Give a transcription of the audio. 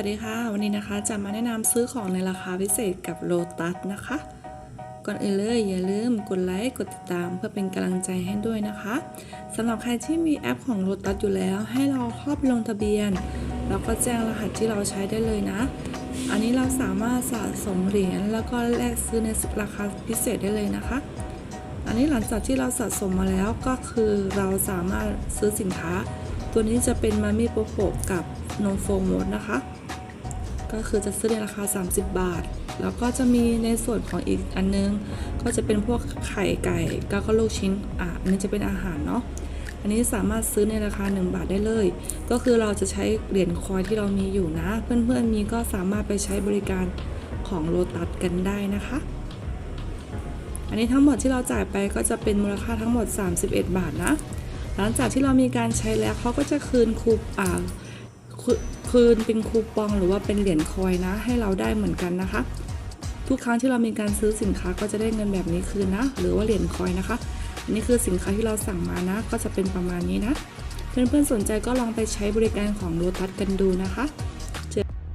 วัสดีค่ะ วันนี้นะคะจะมาแนะนำซื้อของในราคาพิเศษกับโ o ตัสนะคะ ก่อนอื่นเลยอย่าลืมกดไลค์กดติดตามเพื่อเป็นกำลังใจให้ด้วยนะคะสำหรับใครที่มีแอปของโ o ตัสอยู่แล้ว ให้เราเข้าไปลงทะเบียน แล้วก็แจ้งรหัสที่เราใช้ได้เลยนะ อันนี้เราสามารถสะสมเหรียญแล้วก็แลกซื้อในราคาพิเศษได้เลยนะคะ อันนี้หลังจากที่เราสะสมมาแล้วก็คือเราสามารถซื้อสินค้า ตัวนี้จะเป็นมามี่โปโปกับนมโฟมดนะคะ ก็คือจะซื้อในราคา 30 บาท แล้วก็จะมีในส่วนของอีกอันนึง ก็จะเป็นพวกไข่ไก่แล้วก็ลูกชิ้นอะอันนี้จะเป็นอาหารเนาะอันนี้สามารถซื้อในราคา 1 บาทได้เลย ก็คือเราจะใช้เหรียญคอยที่เรามีอยู่นะ เพื่อนๆมีก็สามารถไปใช้บริการของโลตัสกันได้นะคะ อันนี้ทั้งหมดที่เราจ่ายไปก็จะเป็นมูลค่าทั้งหมด 31 บาทนะ หลังจากที่เรามีการใช้แล้วเขาก็จะคืนคูปอ่า คืนเป็นคูปองหรือว่าเป็นเหรียญคอยนะ ให้เราได้เหมือนกันนะคะ ทุกครั้งที่เรามีการซื้อสินค้าก็จะได้เงินแบบนี้คืนนะ หรือว่าเหรียญคอยนะคะอันนี้คือสินค้าที่เราสั่งมานะ ก็จะเป็นประมาณนี้นะเพื่อนๆสนใจก็ลองไปใช้บริการของโลตัสกันดูนะคะ